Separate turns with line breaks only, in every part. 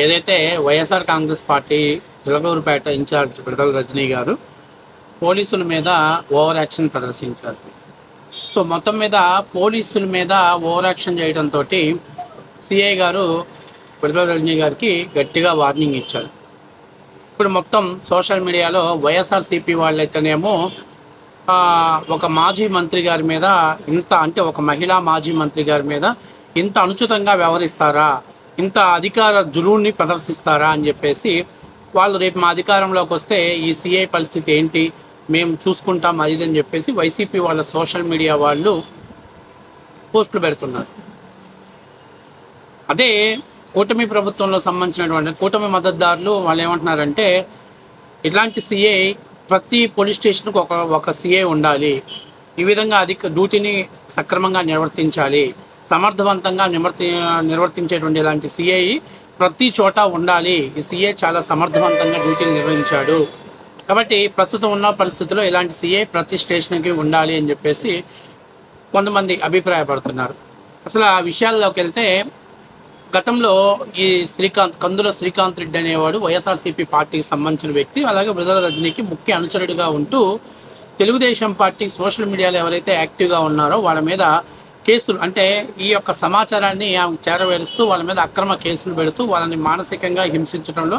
ఏదైతే YSR Congress party Chilakaluripet in-charge Vidadala Rajini గారు పోలీసుల మీద ఓవర్ యాక్షన్ ప్రదర్శించారు. సో మొత్తం మీద పోలీసుల మీద ఓవర్ యాక్షన్ చేయడంతో సిఐ గారు విడతల రజనీ గారికి గట్టిగా వార్నింగ్ ఇచ్చారు. ఇప్పుడు మొత్తం సోషల్ మీడియాలో వైఎస్ఆర్సీపీ వాళ్ళైతేనేమో ఒక మాజీ మంత్రి గారి మీద ఇంత అంటే ఒక మహిళా మాజీ మంత్రి గారి మీద ఇంత అనుచితంగా వ్యవహరిస్తారా? ఇంత అధికార జులుని ప్రదర్శిస్తారా అని చెప్పేసి వాళ్ళు రేపు మా అధికారంలోకి వస్తే ఈ సిఐ పరిస్థితి ఏంటి? మేము చూసుకుంటాం అది అని చెప్పేసి వైసీపీ వాళ్ళ సోషల్ మీడియా వాళ్ళు పోస్టులు పెడుతున్నారు. అదే కూటమి ప్రభుత్వంలో సంబంధించినటువంటి కూటమి మద్దతుదారులు వాళ్ళు ఏమంటున్నారంటే ఇట్లాంటి సిఐ ప్రతి పోలీస్ స్టేషన్కు ఒక ఒక సిఐ ఉండాలి. ఈ విధంగా అధిక డ్యూటీని సక్రమంగా నిర్వర్తించాలి. సమర్థవంతంగా నివర్తి నిర్వర్తించేటువంటి ఇలాంటి సిఐ ప్రతి చోట ఉండాలి. ఈ సిఐ చాలా సమర్థవంతంగా డ్యూటీని నిర్వహించాడు. కాబట్టి ప్రస్తుతం ఉన్న పరిస్థితుల్లో ఇలాంటి సిఐ ప్రతి స్టేషన్కి ఉండాలి అని చెప్పేసి కొంతమంది అభిప్రాయపడుతున్నారు. అసలు ఆ విషయాల్లోకి వెళ్తే గతంలో ఈ శ్రీకాంత్ కందుల శ్రీకాంత్ రెడ్డి అనేవాడు వైఎస్ఆర్సీపీ పార్టీకి సంబంధించిన వ్యక్తి అలాగే మృదుల రజనీకి ముఖ్య అనుచరుడిగా ఉంటూ తెలుగుదేశం పార్టీ సోషల్ మీడియాలో ఎవరైతే యాక్టివ్గా ఉన్నారో వాళ్ళ మీద కేసులు అంటే ఈ యొక్క సమాచారాన్ని ఆమె చేరవేరుస్తూ వాళ్ళ మీద అక్రమ కేసులు పెడుతూ వాళ్ళని మానసికంగా హింసించడంలో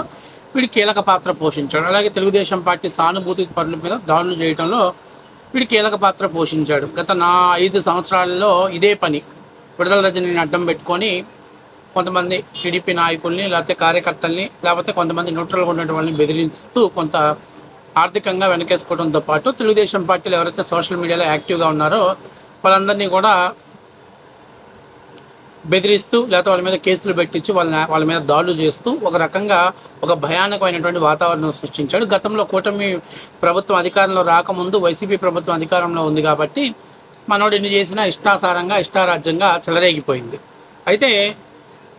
వీడు కీలక పాత్ర పోషించాడు. అలాగే తెలుగుదేశం పార్టీ సానుభూతి పనుల మీద దాడులు చేయడంలో వీడి కీలక పాత్ర పోషించాడు. గత నా ఐదు సంవత్సరాలలో ఇదే పని. విడుదల రజనీని అడ్డం పెట్టుకొని కొంతమంది టీడీపీ నాయకుల్ని లేకపోతే కార్యకర్తల్ని లేకపోతే కొంతమంది న్యూట్రల్గా ఉన్నటువంటి వాళ్ళని బెదిరిస్తూ కొంత ఆర్థికంగా వెనకేసుకోవడంతో పాటు తెలుగుదేశం పార్టీలు ఎవరైతే సోషల్ మీడియాలో యాక్టివ్గా ఉన్నారో వాళ్ళందరినీ కూడా బెదిరిస్తూ లేకపోతే వాళ్ళ మీద కేసులు పెట్టించి వాళ్ళ వాళ్ళ మీద దాడులు చేస్తూ ఒక రకంగా ఒక భయానకమైనటువంటి వాతావరణం సృష్టించాడు. గతంలో కూటమి ప్రభుత్వం అధికారంలో రాకముందు వైసీపీ ప్రభుత్వం అధికారంలో ఉంది కాబట్టి మనోడు ఎన్ని చేసినా ఇష్టాసారంగా ఇష్టారాజ్యంగా చెలరేగిపోయింది. అయితే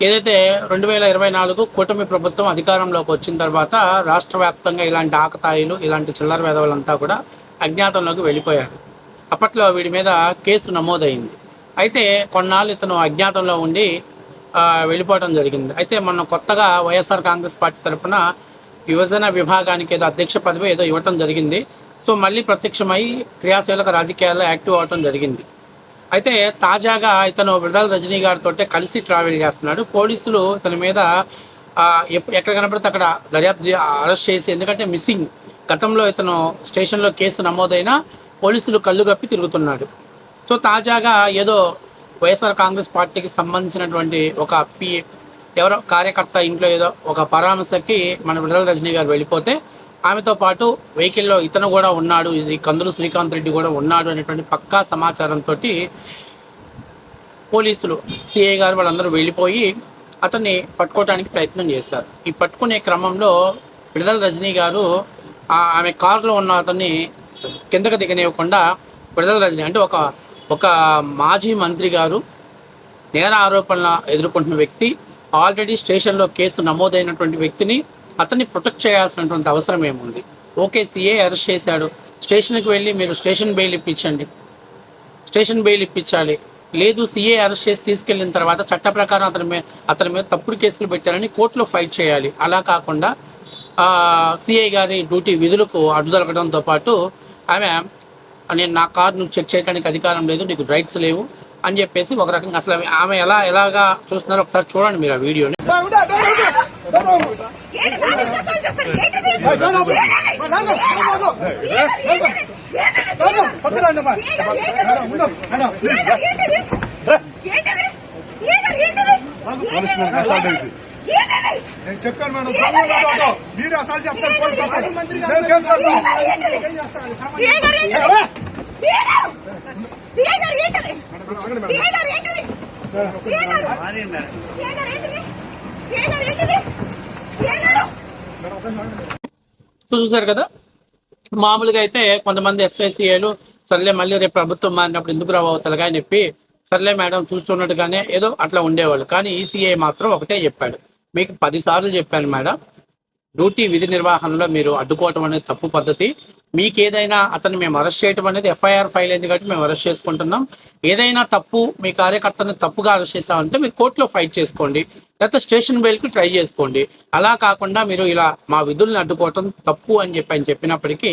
ఏదైతే రెండు వేల ఇరవై నాలుగు కూటమి ప్రభుత్వం అధికారంలోకి వచ్చిన తర్వాత రాష్ట్ర వ్యాప్తంగా ఇలాంటి ఆకతాయిలు ఇలాంటి చిల్లర వేదవులంతా కూడా అజ్ఞాతంలోకి వెళ్ళిపోయారు. అప్పట్లో వీడి మీద కేసు నమోదైంది. అయితే కొన్నాళ్ళు ఇతను అజ్ఞాతంలో ఉండి వెళ్ళిపోవడం జరిగింది. అయితే మొన్న కొత్తగా వైఎస్ఆర్ కాంగ్రెస్ పార్టీ తరఫున యువజన విభాగానికి ఏదో అధ్యక్ష పదవి ఏదో ఇవ్వటం జరిగింది. సో మళ్ళీ ప్రత్యక్షమై క్రియాశీలక రాజకీయాల్లో యాక్టివ్ అవ్వటం జరిగింది. అయితే తాజాగా ఇతను విడుదల రజనీ గారితో కలిసి ట్రావెల్ చేస్తున్నాడు. పోలీసులు ఇతని మీద ఎక్కడ కనపడితే అక్కడ దర్యాప్తు అరెస్ట్ చేసి ఎందుకంటే మిస్సింగ్. గతంలో ఇతను స్టేషన్లో కేసు నమోదైనా పోలీసులు కళ్ళు గప్పి తిరుగుతున్నాడు. సో తాజాగా ఏదో వైఎస్ఆర్ కాంగ్రెస్ పార్టీకి సంబంధించినటువంటి ఒక పి ఎవరో కార్యకర్త ఇంట్లో ఏదో ఒక పరామర్శకి మన విడుదల రజనీ గారు వెళ్ళిపోతే ఆమెతో పాటు వెహికల్లో ఇతను కూడా ఉన్నాడు ఇది కందులు శ్రీకాంత్ రెడ్డి కూడా ఉన్నాడు అనేటువంటి పక్కా సమాచారంతో పోలీసులు సిఐ గారు వాళ్ళందరూ వెళ్ళిపోయి అతన్ని పట్టుకోవడానికి ప్రయత్నం చేశారు. ఈ పట్టుకునే క్రమంలో విడుదల రజనీ గారు ఆమె కారులో ఉన్న అతన్ని కిందకు దిగనివ్వకుండా విడుదల రజనీ అంటే ఒక ఒక మాజీ మంత్రి గారు నేర ఆరోపణల ఎదుర్కొంటున్న వ్యక్తి ఆల్రెడీ స్టేషన్లో కేసు నమోదైనటువంటి వ్యక్తిని అతన్ని ప్రొటెక్ట్ చేయాల్సినటువంటి అవసరం ఏముంది? ఓకే సీఏ అరెస్ట్ చేశాడు. స్టేషన్కి వెళ్ళి మీరు స్టేషన్ బెయిల్ ఇప్పించండి. స్టేషన్ బెయిల్ ఇప్పించాలి. లేదు సీఏ అరెస్ట్ చేసి తీసుకెళ్ళిన తర్వాత చట్ట ప్రకారం అతని మీద అతని మీద తప్పుడు కేసులు పెట్టారని కోర్టులో ఫైట్ చేయాలి. అలా కాకుండా సిఐ గారి డ్యూటీ విధులకు అడ్డుదొరకడంతో పాటు ఆమె నేను నా కార్ నువ్వు చెక్ చేయడానికి అధికారం లేదు నీకు రైట్స్ లేవు అని చెప్పేసి ఒక రకంగా అసలు ఆమె- ఆమె ఎలా ఎలాగా చూస్తున్నారో ఒకసారి చూడండి మీరు ఆ వీడియోని
నేను చెప్పాను మేడం. మీరు అసలు చెప్తారు. నేను కేసు
చూసారు కదా? మామూలుగా అయితే కొంతమంది ఎస్ఐసిఏలు సర్లే మళ్ళీ రేపు ప్రభుత్వం మారినప్పుడు ఎందుకు రావు తలగా అని చెప్పి సర్లే మేడం చూస్తున్నట్టుగానే ఏదో అట్లా ఉండేవాళ్ళు. కానీ ఈసీఐ మాత్రం ఒకటే చెప్పాడు. మీకు పదిసార్లు చెప్పాను మేడం. డ్యూటీ విధి నిర్వహణలో మీరు అడ్డుకోవటం అనేది తప్పు పద్ధతి. మీకు ఏదైనా అతన్ని మేము అరెస్ట్ చేయటం అనేది ఎఫ్ఐఆర్ ఫైల్ అయింది కాబట్టి మేము అరెస్ట్ చేసుకుంటున్నాం. ఏదైనా తప్పు మీ కార్యకర్తను తప్పుగా అరెస్ట్ చేసామంటే మీరు కోర్టులో ఫైట్ చేసుకోండి. లేకపోతే స్టేషన్ బెయిల్కి ట్రై చేసుకోండి. అలా కాకుండా మీరు ఇలా మా విధుల్ని అడ్డుకోవటం తప్పు అని చెప్పి ఆయన చెప్పినప్పటికీ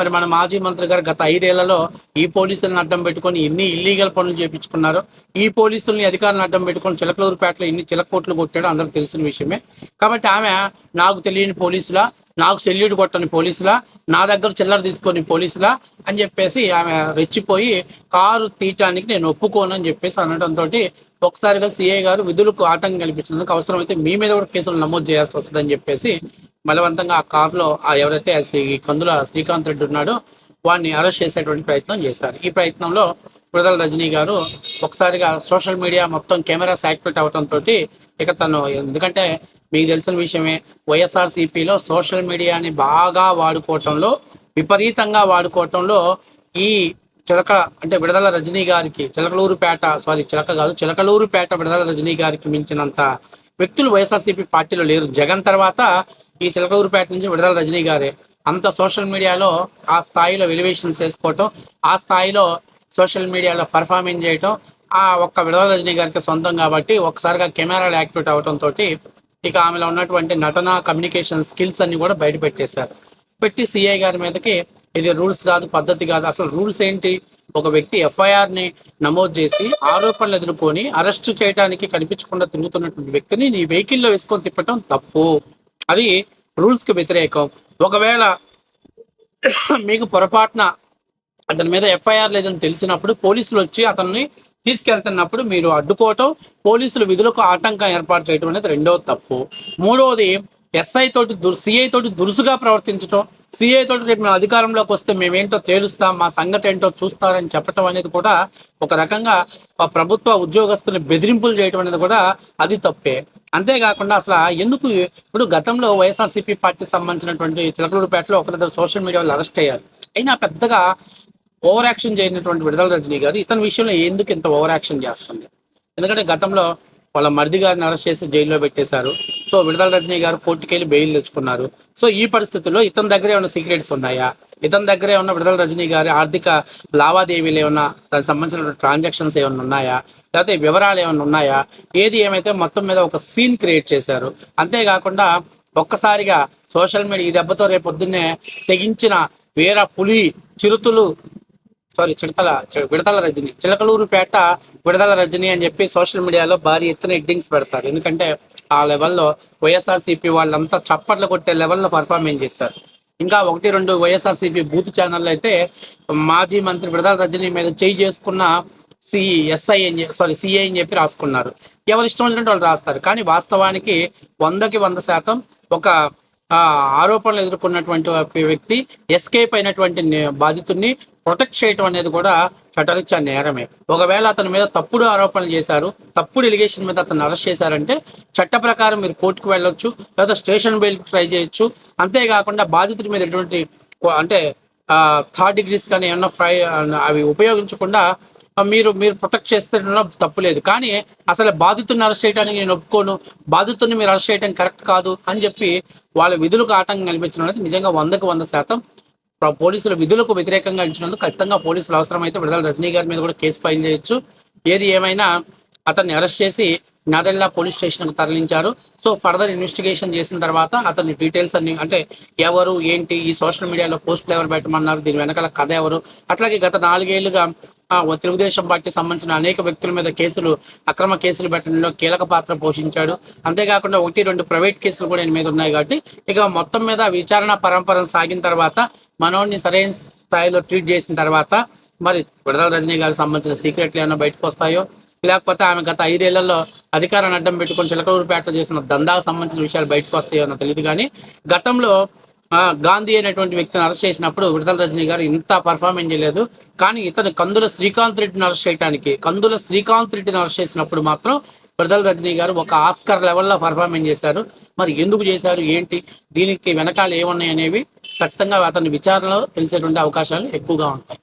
మరి మన మాజీ మంత్రి గారు గత ఐదేళ్ళలో ఈ పోలీసులను అడ్డం పెట్టుకొని ఎన్ని ఇల్లీగల్ పనులు చేపించుకున్నారో ఈ పోలీసుల్ని అధికారులను అడ్డం పెట్టుకొని చిలకలూరుపేటలో ఎన్ని చిలకోట్లు కొట్టాడో అందరికి తెలిసిన విషయమే. కాబట్టి ఆమె నాకు తెలియని పోలీసుల నాకు సెల్యూట్ కొట్టని పోలీసులా నా దగ్గర చిల్లర తీసుకొని పోలీసులా అని చెప్పేసి ఆమె రెచ్చిపోయి కారు తీయటానికి నేను ఒప్పుకోను అని చెప్పేసి అనడంతో ఒకసారిగా సిఐ గారు విధులకు ఆటంకం కల్పించినందుకు అవసరమైతే మీ మీద కూడా కేసులు నమోదు చేయాల్సి వస్తుందని చెప్పేసి బలవంతంగా ఆ కారులో ఎవరైతే శ్రీ కందుల శ్రీకాంత్ రెడ్డి ఉన్నాడో వాడిని అరెస్ట్ చేసేటువంటి ప్రయత్నం చేశారు. ఈ ప్రయత్నంలో విడుదల రజనీ గారు ఒకసారిగా సోషల్ మీడియా మొత్తం కెమెరాస్ యాక్టివేట్ అవడంతో ఇక తను ఎందుకంటే మీకు తెలిసిన విషయమే వైఎస్ఆర్సీపీలో సోషల్ మీడియాని బాగా వాడుకోవటంలో విపరీతంగా వాడుకోవటంలో ఈ చిలక అంటే విడుదల రజనీ గారికి చిలకలూరుపేట సారీ చిలక కాదు చిలకలూరుపేట విడుదల రజనీ గారికి మించినంత వ్యక్తులు వైఎస్ఆర్సీపీ పార్టీలో లేరు. జగన్ తర్వాత ఈ చిలకలూరుపేట నుంచి విడుదల రజనీ గారే. అంత సోషల్ మీడియాలో ఆ స్థాయిలో వెలివేషన్స్ చేసుకోవటం ఆ స్థాయిలో సోషల్ మీడియాలో పర్ఫార్మింగ్ చేయటం ఆ ఒక్క విడుదల గారికి సొంతం కాబట్టి ఒకసారిగా కెమెరాలు యాక్టివేట్ అవడంతో ఇక ఆమెలో ఉన్నటువంటి నటన కమ్యూనికేషన్ స్కిల్స్ అన్ని కూడా బయట పెట్టేశారు. పెట్టి సిఐ గారి మీదకి ఇది రూల్స్ కాదు పద్ధతి కాదు. అసలు రూల్స్ ఏంటి? ఒక వ్యక్తి ఎఫ్ఐఆర్ని నమోదు చేసి ఆరోపణలు ఎదుర్కొని అరెస్ట్ చేయడానికి కనిపించకుండా తిరుగుతున్నటువంటి వ్యక్తిని నీ వెహికల్లో వేసుకొని తిప్పటం తప్పు. అది రూల్స్కి వ్యతిరేకం. ఒకవేళ మీకు పొరపాటున అతని మీద ఎఫ్ఐఆర్ లేదని తెలిసినప్పుడు పోలీసులు వచ్చి అతన్ని తీసుకెళ్తున్నప్పుడు మీరు అడ్డుకోవటం పోలీసులు విధులకు ఆటంకం ఏర్పాటు చేయడం అనేది రెండవ తప్పు. మూడవది ఎస్ఐ తోటి దుర్ సిఐ తోటి దురుసుగా ప్రవర్తించడం సిఐ తోటి రేపు మేము అధికారంలోకి వస్తే మేమేంటో తేలుస్తాం మా సంగతి ఏంటో చూస్తారని చెప్పటం అనేది కూడా ఒక రకంగా ఆ ప్రభుత్వ ఉద్యోగస్తుని బెదిరింపులు చేయడం అనేది కూడా అది తప్పే. అంతేకాకుండా అసలు ఎందుకు ఇప్పుడు గతంలో వైఎస్ఆర్సీపీ పార్టీకి సంబంధించినటువంటి చిలకలూరుపేటలో ఒకరిద్దరు సోషల్ మీడియా వాళ్ళు అరెస్ట్ అయ్యారు. అయినా పెద్దగా ఓవర్ యాక్షన్ చేయనటువంటి విడుదల రజనీ గారు ఇతని విషయంలో ఎందుకు ఇంత ఓవర్ యాక్షన్ చేస్తుంది? ఎందుకంటే గతంలో వాళ్ళ మరిది గారిని అరెస్ట్ చేసి జైల్లో పెట్టేశారు. సో విడుదల రజనీ గారు కోర్టుకెళ్ళి బెయిల్ తెచ్చుకున్నారు. సో ఈ పరిస్థితుల్లో ఇతని దగ్గర ఏమైనా సీక్రెట్స్ ఉన్నాయా? ఇతని దగ్గర ఏమన్నా విడుదల రజనీ గారి ఆర్థిక లావాదేవీలు ఏమన్నా దానికి సంబంధించిన ట్రాన్సాక్షన్స్ ఏమైనా ఉన్నాయా? లేకపోతే వివరాలు ఏమైనా ఉన్నాయా? ఏది ఏమైతే మొత్తం మీద ఒక సీన్ క్రియేట్ చేశారు? అంతేకాకుండా ఒక్కసారిగా సోషల్ మీడియా ఈ దెబ్బతో రేపు పొద్దున్నే తెగించిన వీర పులి చిరుతులు సారీ చిడతల విడతల రజని. చిలకలూరుపేట విడతల రజని అని చెప్పి సోషల్ మీడియాలో భారీ ఎత్తున ఎడ్డింగ్స్ పెడతారు. ఎందుకంటే ఆ లెవెల్లో వైఎస్ఆర్సీపీ వాళ్ళంతా చప్పట్లు కొట్టే లెవెల్లో పర్ఫార్మెన్స్ చేశారు ఇంకా ఒకటి రెండు వైఎస్ఆర్సీపీ బూత్ ఛానళ్ళు అయితే మాజీ మంత్రి విడతల రజని మీద చేయి చేసుకున్న సి ఎస్ఐ అని సారీ సిఐ అని చెప్పి రాసుకున్నారు. ఎవరు ఇష్టం వచ్చినట్టు వాళ్ళు రాస్తారు. కానీ వాస్తవానికి వందకి వంద శాతం ఒక ఆరోపణలు ఎదుర్కొన్నటువంటి వ్యక్తి ఎస్కేప్ అయినటువంటి బాధితుడిని ప్రొటెక్ట్ చేయటం అనేది కూడా చట్టరీత్యా నేరమే. ఒకవేళ అతని మీద తప్పుడు ఆరోపణలు చేశారు తప్పుడు ఎలిగేషన్ మీద అతను అరెస్ట్ చేశారంటే చట్ట ప్రకారం మీరు కోర్టుకు వెళ్ళొచ్చు లేదా స్టేషన్ బెయిల్ ట్రై చేయొచ్చు. అంతేకాకుండా బాధితుడి మీద ఎటువంటి అంటే థర్డ్ డిగ్రీస్ కానీ ఏమన్నా ఫ్రై అవి ఉపయోగించకుండా మీరు మీరు ప్రొటెక్ట్ చేస్తే తప్పు లేదు. కానీ అసలు బాధితుడిని అరెస్ట్ చేయడానికి నేను ఒప్పుకోను. బాధితుడిని మీరు అరెస్ట్ చేయడం కరెక్ట్ కాదు అని చెప్పి వాళ్ళ విధులకు ఆటంకం కల్పించడం అనేది నిజంగా వందకు వంద శాతం పోలీసులు పోలీసుల విధులకు వ్యతిరేకంగా ఇచ్చినందుకు ఖచ్చితంగా పోలీసులు అవసరమైతే విడుదల. రజనీ గారి మీద కూడా కేసు ఫైల్ చేయొచ్చు. ఏది ఏమైనా అతన్ని అరెస్ట్ చేసి నాదెల్లా పోలీస్ స్టేషన్కు తరలించారు. సో ఫర్దర్ ఇన్వెస్టిగేషన్ చేసిన తర్వాత అతని డీటెయిల్స్ అన్ని అంటే ఎవరు ఏంటి ఈ సోషల్ మీడియాలో పోస్టులు ఎవరు పెట్టమన్నారు దీని వెనకాల కథ ఎవరు? అట్లాగే గత నాలుగేళ్ళుగా తెలుగుదేశం పార్టీ సంబంధించిన అనేక వ్యక్తుల మీద కేసులు అక్రమ కేసులు పెట్టడంలో కీలక పాత్ర పోషించాడు. అంతేకాకుండా ఒకటి రెండు ప్రైవేట్ కేసులు కూడా ఆయన మీద ఉన్నాయి కాబట్టి ఇక మొత్తం మీద విచారణ పరంపర సాగిన తర్వాత మనోడిని సరైన స్థాయిలో ట్రీట్ చేసిన తర్వాత మరి విడదల రజనీ గారికి సంబంధించిన సీక్రెట్లు ఏమైనా బయటకు వస్తాయో? లేకపోతే ఆమె గత ఐదేళ్ళలో అధికారాన్ని అడ్డం పెట్టుకొని చిలకలూరుపేటలో చేసిన దందాకు సంబంధించిన విషయాలు బయటకు వస్తాయో తెలియదు కానీ గతంలో గాంధీ అనేటువంటి వ్యక్తిని అరెస్ట్ చేసినప్పుడు విడుదల రజనీ గారు ఇంత పర్ఫార్మెన్స్ చేయలేదు. కానీ ఇతను కందుల శ్రీకాంత్ రెడ్డిని అరెస్ట్ చేయడానికి కందుల శ్రీకాంత్ రెడ్డిని అరెస్ట్ చేసినప్పుడు మాత్రం విడుదల రజనీ గారు ఒక ఆస్కర్ లెవెల్లో పర్ఫార్మెన్స్ చేశారు. మరి ఎందుకు చేశారు? ఏంటి? దీనికి వెనకాల ఏమున్నాయి అనేవి ఖచ్చితంగా అతని విచారణలో తెలిసేటువంటి అవకాశాలు ఎక్కువగా ఉంటాయి.